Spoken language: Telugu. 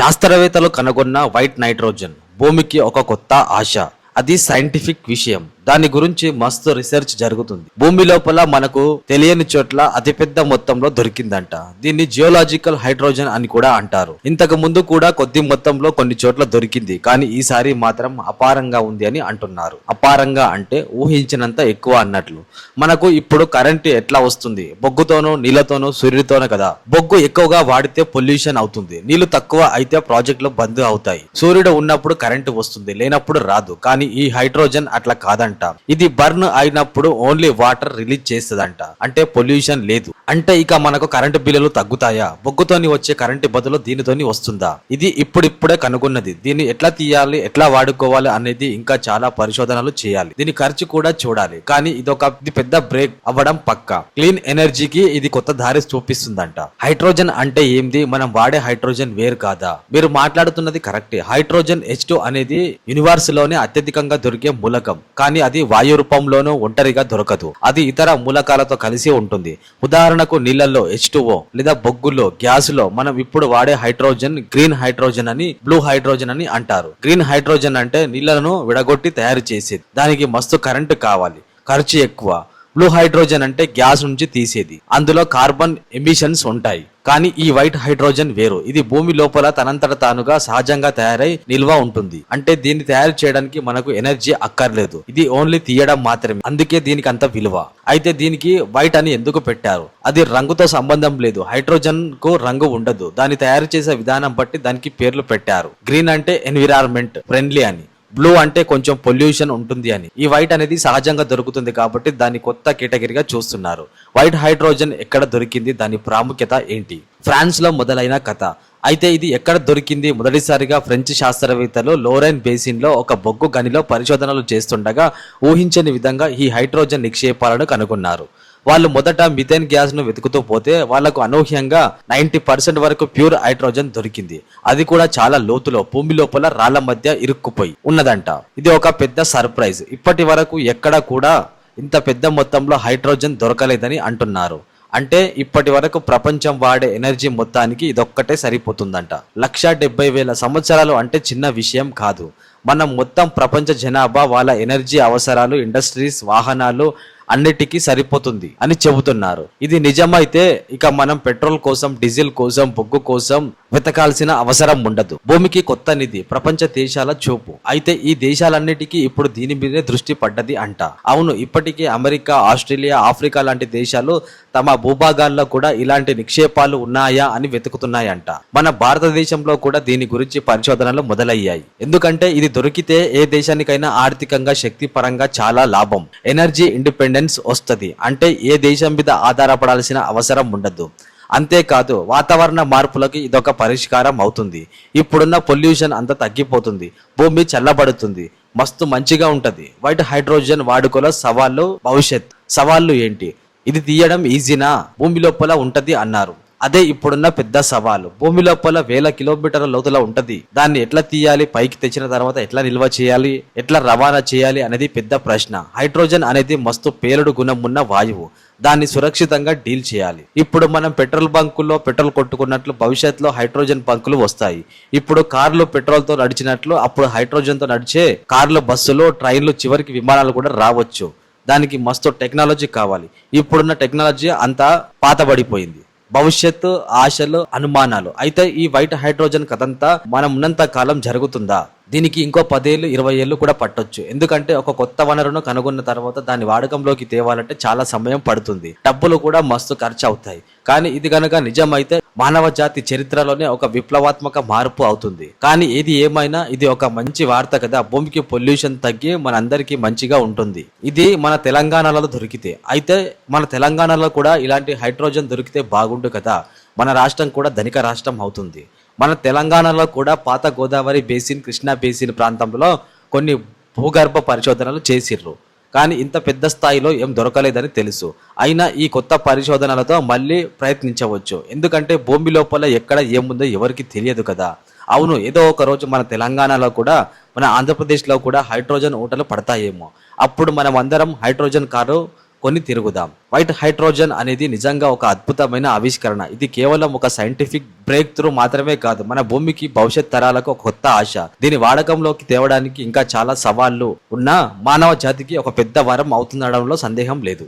శాస్త్రవేత్తలు కనుగొన్న వైట్ నైట్రోజన్ భూమికి ఒక కొత్త ఆశ. అది సైంటిఫిక్ విషయం. దాని గురించి మస్తు రీసెర్చ్ జరుగుతుంది. భూమి లోపల మనకు తెలియని చోట్ల అతిపెద్ద మొత్తంలో దొరికిందంట. దీన్ని జియోలాజికల్ హైడ్రోజన్ అని కూడా అంటారు. ఇంతకు ముందు కూడా కొద్ది మొత్తంలో కొన్ని చోట్ల దొరికింది. కానీ ఈసారి మాత్రం అపారంగా ఉంది అని అంటున్నారు. అపారంగా అంటే ఊహించినంత ఎక్కువ అన్నట్లు. మనకు ఇప్పుడు కరెంట్ ఎట్లా వస్తుంది? బొగ్గుతోనో నీళ్ళతోనో సూర్యుడితోనో కదా. బొగ్గు ఎక్కువగా వాడితే పొల్యూషన్ అవుతుంది. నీళ్ళు తక్కువ అయితే ప్రాజెక్టులు బంద్ అవుతాయి. సూర్యుడు ఉన్నప్పుడు కరెంటు వస్తుంది. లేనప్పుడు రాదు. కానీ ఈ హైడ్రోజన్ అట్లా కాదంట. ఇది బర్న్ అయినప్పుడు ఓన్లీ వాటర్ రిలీజ్ చేస్తుందంట. అంటే పొల్యూషన్ లేదు. అంటే ఇక మనకు కరెంటు బిల్లులు తగ్గుతాయా? బొగ్గుతోని వచ్చే కరెంటు బదులు దీనితోని వస్తుందా? ఇది ఇప్పుడిప్పుడే కనుగొన్నది. దీన్ని ఎట్లా తీయాలి? ఎట్లా వాడుకోవాలి అనేది ఇంకా చాలా పరిశోధనలు చేయాలి. దీని ఖర్చు కూడా చూడాలి. కానీ ఇది ఒక ఇది పెద్ద బ్రేక్ అవ్వడం పక్క. క్లీన్ ఎనర్జీకి ఇది కొత్త దారి చూపిస్తుందంట. హైడ్రోజన్ అంటే ఏంది? మనం వాడే హైడ్రోజన్ వేరు కాదా? మీరు మాట్లాడుతున్నది కరెక్టే. హైడ్రోజన్ హెచ్ అనేది యూనివర్స్లోనే అత్యధికంగా దొరికే మూలకం. కానీ అది వాయు రూపంలోనూ ఒంటరిగా దొరకదు. అది ఇతర మూలకాలతో కలిసి ఉంటుంది. ఉదాహరణకు నీళ్ళలో హెచ్ లేదా బొగ్గులో గ్యాస్లో మనం ఇప్పుడు వాడే హైడ్రోజన్ గ్రీన్ హైడ్రోజన్ అని బ్లూ హైడ్రోజన్ అని అంటారు. గ్రీన్ హైడ్రోజన్ అంటే నీళ్ళను విడగొట్టి తయారు చేసేది. దానికి మస్తు కరెంటు కావాలి. ఖర్చు ఎక్కువ. బ్లూ హైడ్రోజన్ అంటే గ్యాస్ నుంచి తీసేది. అందులో కార్బన్ ఎమిషన్స్ ఉంటాయి. కానీ ఈ వైట్ హైడ్రోజన్ వేరు. ఇది భూమి లోపల తనంతట తానుగా సహజంగా తయారై నిల్వ ఉంటుంది. అంటే దీన్ని తయారు చేయడానికి మనకు ఎనర్జీ అక్కర్లేదు. ఇది ఓన్లీ తీయడం మాత్రమే. అందుకే దీనికి అంత విలువ. అయితే దీనికి వైట్ అని ఎందుకు పెట్టారు? అది రంగుతో సంబంధం లేదు. హైడ్రోజన్కు రంగు ఉండదు. దాన్ని తయారు చేసే విధానం బట్టి దానికి పేర్లు పెట్టారు. గ్రీన్ అంటే ఎన్విరాన్మెంట్ ఫ్రెండ్లీ అని. బ్లూ అంటే కొంచెం పొల్యూషన్ ఉంటుంది అని. ఈ వైట్ అనేది సహజంగా దొరుకుతుంది కాబట్టి దాన్ని కొత్త కేటగిరీగా చూస్తున్నారు. వైట్ హైడ్రోజన్ ఎక్కడ దొరికింది? దాని ప్రాముఖ్యత ఏంటి? ఫ్రాన్స్లో మొదలైన కథ. అయితే ఇది ఎక్కడ దొరికింది? మొదటిసారిగా ఫ్రెంచ్ శాస్త్రవేత్తలు లోరెన్ బేసిన్లో ఒక బొగ్గు గనిలో పరిశోధనలు చేస్తుండగా ఊహించని విధంగా ఈ హైడ్రోజన్ నిక్షేపాలను కనుగొన్నారు. వాళ్ళు మొదట మిథేన్ గ్యాస్ను వెతుకుతూ పోతే వాళ్ళకు అనూహ్యంగా నైన్టీ పర్సెంట్ వరకు ప్యూర్ హైడ్రోజన్ దొరికింది. అది కూడా చాలా లోతులో భూమి లోపల రాళ్ళ మధ్య ఇరుక్కుపోయి ఉన్నదంట. ఇది ఒక పెద్ద సర్ప్రైజ్ ఇప్పటి వరకు ఎక్కడ కూడా ఇంత పెద్ద మొత్తంలో హైడ్రోజన్ దొరకలేదని అంటున్నారు. అంటే ఇప్పటి వరకు ప్రపంచం వాడే ఎనర్జీ మొత్తానికి ఇదొక్కటే సరిపోతుందంట. లక్ష డెబ్బై వేల సంవత్సరాలు అంటే చిన్న విషయం కాదు. మనం మొత్తం ప్రపంచ జనాభా వాళ్ళ ఎనర్జీ అవసరాలు ఇండస్ట్రీస్ వాహనాలు అన్నిటికీ సరిపోతుంది అని చెబుతున్నారు. ఇది నిజమైతే ఇక మనం పెట్రోల్ కోసం డీజిల్ కోసం బొగ్గు కోసం వెతకాల్సిన అవసరం ఉండదు. భూమికి కొత్త నిధి ప్రపంచ దేశాల చూపు. అయితే ఈ దేశాలన్నిటికీ ఇప్పుడు దీని మీదే దృష్టి పడ్డది అంట. అవును ఇప్పటికే అమెరికా ఆస్ట్రేలియా ఆఫ్రికా లాంటి దేశాలు తమ భూభాగాల్లో కూడా ఇలాంటి నిక్షేపాలు ఉన్నాయా అని వెతుకుతున్నాయంట. మన భారతదేశంలో కూడా దీని గురించి పరిశోధనలు మొదలయ్యాయి. ఎందుకంటే ఇది దొరికితే ఏ దేశానికైనా ఆర్థికంగా శక్తి పరంగా చాలా లాభం. ఎనర్జీ ఇండిపెండెన్స్ వస్తుంది. అంటే ఏ దేశం మీద ఆధారపడాల్సిన అవసరం ఉండదు. అంతేకాదు వాతావరణ మార్పులకు ఇదొక పరిష్కారం అవుతుంది. ఇప్పుడున్న పొల్యూషన్ అంతా తగ్గిపోతుంది. భూమి చల్లబడుతుంది. మస్తు మంచిగా ఉంటుంది. వైట్ హైడ్రోజన్ వాడుకలో సవాళ్ళు భవిష్యత్. సవాళ్ళు ఏంటి? ఇది తీయడం ఈజీనా? భూమి లోపల ఉంటది అన్నారు. అదే ఇప్పుడున్న పెద్ద సవాలు. భూమి లోపల వేల కిలోమీటర్ల లోతుల ఉంటది. దాన్ని ఎట్లా తీయాలి? పైకి తెచ్చిన తర్వాత ఎట్లా నిల్వ చేయాలి? ఎట్లా రవాణా చేయాలి? అనేది పెద్ద ప్రశ్న. హైడ్రోజన్ అనేది మస్తు పేలుడు గుణం ఉన్న వాయువు. దాన్ని సురక్షితంగా డీల్ చేయాలి. ఇప్పుడు మనం పెట్రోల్ బంకుల్లో పెట్రోల్ కొట్టుకున్నట్లు భవిష్యత్తులో హైడ్రోజన్ బంకులు వస్తాయి. ఇప్పుడు కార్లు పెట్రోల్తో నడిచినట్లు అప్పుడు హైడ్రోజన్తో నడిచే కార్లు బస్సులు ట్రైన్లు చివరికి విమానాలు కూడా రావచ్చు. దానికి మస్తు టెక్నాలజీ కావాలి. ఇప్పుడున్న టెక్నాలజీ అంతా పాతబడిపోయింది. భవిష్యత్తు ఆశలు అనుమానాలు. అయితే ఈ వైట్ హైడ్రోజన్ కథంతా మనం ఉన్నంత కాలం జరుగుతుందా? దీనికి ఇంకో పదేళ్ళు ఇరవై ఏళ్ళు కూడా పట్టొచ్చు. ఎందుకంటే ఒక కొత్త వనరును కనుగొన్న తర్వాత దాని వాడకంలోకి తేవాలంటే చాలా సమయం పడుతుంది. డబ్బులు కూడా మస్తు ఖర్చు అవుతాయి కానీ ఇది కనుక నిజమైతే మానవ జాతి చరిత్రలోనే ఒక విప్లవాత్మక మార్పు అవుతుంది. కానీ ఏది ఏమైనా ఇది ఒక మంచి వార్త కదా. భూమికి పొల్యూషన్ తగ్గి మనందరికీ మంచిగా ఉంటుంది. ఇది మన తెలంగాణలో దొరికితే. అయితే మన తెలంగాణలో కూడా ఇలాంటి హైడ్రోజన్ దొరికితే బాగుండు కదా. మన రాష్ట్రం కూడా ధనిక రాష్ట్రం అవుతుంది. మన తెలంగాణలో కూడా పాత గోదావరి బేసిన్ కృష్ణా బేసిన్ ప్రాంతంలో కొన్ని భూగర్భ పరిశోధనలు చేసిర్రు. కానీ ఇంత పెద్ద స్థాయిలో ఏం దొరకలేదని తెలుసు. అయినా ఈ కొత్త పరిశోధనలతో మళ్ళీ ప్రయత్నించవచ్చు. ఎందుకంటే భూమి లోపల ఎక్కడ ఏముందో ఎవరికి తెలియదు కదా. అవును ఏదో ఒక రోజు మన తెలంగాణలో కూడా మన ఆంధ్రప్రదేశ్లో కూడా హైడ్రోజన్ ఊటలు పడతాయేమో. అప్పుడు మనం అందరం హైడ్రోజన్ కారు కొని తిరుగుదాం. వైట్ హైడ్రోజన్ అనేది నిజంగా ఒక అద్భుతమైన ఆవిష్కరణ. ఇది కేవలం ఒక సైంటిఫిక్ బ్రేక్ త్రూ మాత్రమే కాదు మన భూమికి భవిష్యత్ తరాలకు ఒక కొత్త ఆశ. దీని వాడకంలోకి తేవడానికి ఇంకా చాలా సవాళ్ళు ఉన్నా మానవ జాతికి ఒక పెద్ద వరం అవుతుండడంలో సందేహం లేదు.